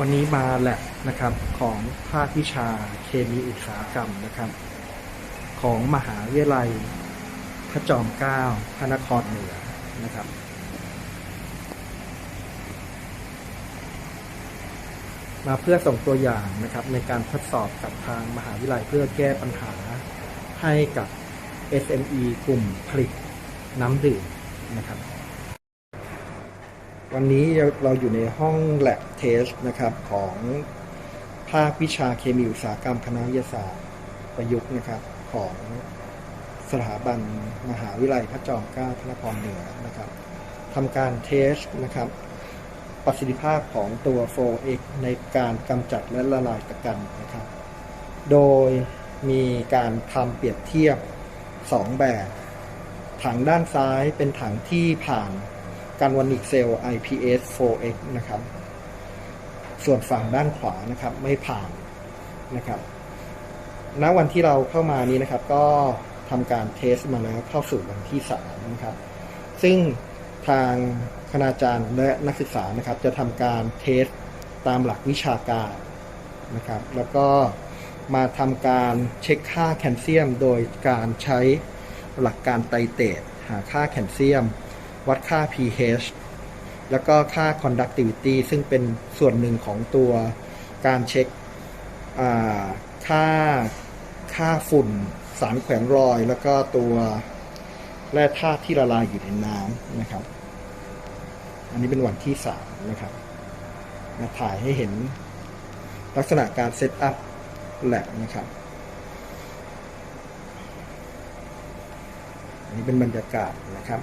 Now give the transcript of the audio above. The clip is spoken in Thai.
วันนี้มาแลบนะครับของภาควิชาเคมีอุตสาหกรรมนะครับ ของมหาวิทยาลัยพระจอมเกล้าพระนครเหนือนะครับ มาเพื่อส่งตัวอย่างนะครับในการทดสอบกับทางมหาวิทยาลัยเพื่อแก้ปัญหาให้กับ SME กลุ่มผลิตน้ำดื่มนะครับ วันนี้เราอยู่ในห้อง lab test นะครับของภาควิชาเคมีอุตสาหกรรมคณะวิทยาศาสตร์ประยุกต์นะครับของสถาบันมหาวิทยาลัยพระจอมเกล้าพระนครเหนือนะครับทำการเทสนะครับประสิทธิภาพของตัว 4x ในการกำจัดและละลายตะกันนะครับ โดยมีการทำเปรียบเทียบ 2 แบบ ถังด้านซ้ายเป็นถังที่ผ่าน การวานิกเซลล์ IPS 4X นะครับ ส่วนฝั่งด้านขวานะครับไม่ผ่านนะครับ ณ วันที่เราเข้ามานี้นะครับ ก็ทำการเทสมาแล้วเข้าสู่วันที่3นะครับ ซึ่งทางคณาจารย์และนักศึกษานะครับ จะทำการเทสตามหลักวิชาการนะครับ แล้วก็มาทำการเช็คค่าแคลเซียม โดยการใช้หลักการไตเตรดหาค่าแคลเซียม วัดค่า pH แล้วก็ค่า conductivity ซึ่งเป็นส่วนหนึ่งของตัวการเช็คค่าค่าฝุ่น สารแขวนรอย แล้วก็ตัวแร่ธาตุที่ละลายอยู่ในน้ำนะครับ อันนี้เป็นวันที่สามนะครับมาถ่ายให้เห็นลักษณะการเซตอัพแลบนะครับ อันนี้เป็นบรรยากาศนะครับ